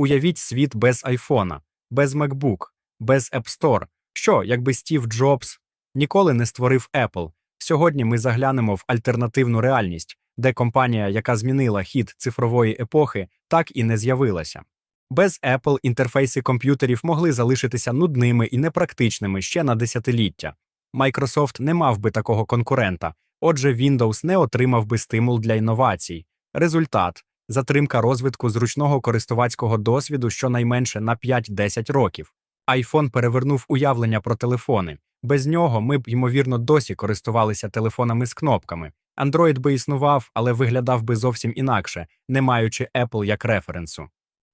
Уявіть світ без айфона, без MacBook, без App Store. Що, якби Стів Джобс ніколи не створив Apple? Сьогодні ми заглянемо в альтернативну реальність, де компанія, яка змінила хід цифрової епохи, так і не з'явилася. Без Apple інтерфейси комп'ютерів могли залишитися нудними і непрактичними ще на десятиліття. Microsoft не мав би такого конкурента, отже, Windows не отримав би стимул для інновацій. Результат затримка розвитку зручного користувацького досвіду щонайменше на 5-10 років. iPhone перевернув уявлення про телефони. Без нього ми б, ймовірно, досі користувалися телефонами з кнопками. Android би існував, але виглядав би зовсім інакше, не маючи Apple як референсу.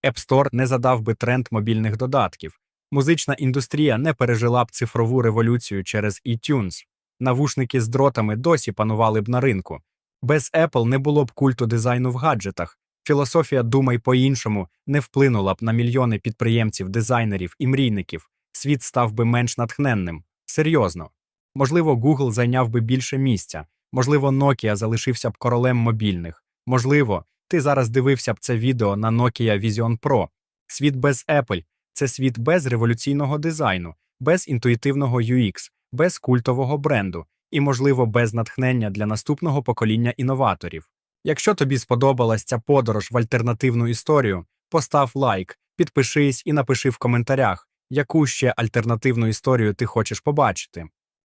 App Store не задав би тренд мобільних додатків. Музична індустрія не пережила б цифрову революцію через iTunes. Навушники з дротами досі панували б на ринку. Без Apple не було б культу дизайну в гаджетах. Філософія думай по-іншому не вплинула б на мільйони підприємців, дизайнерів і мрійників. Світ став би менш натхненним. Серйозно. Можливо, Google зайняв би більше місця. Можливо, Nokia залишився б королем мобільних. Можливо, ти зараз дивився б це відео на Nokia Vision Pro. Світ без Apple це світ без революційного дизайну, без інтуїтивного UX, без культового бренду і, можливо, без натхнення для наступного покоління інноваторів. Якщо тобі сподобалась ця подорож в альтернативну історію, постав лайк, підпишись і напиши в коментарях, яку ще альтернативну історію ти хочеш побачити.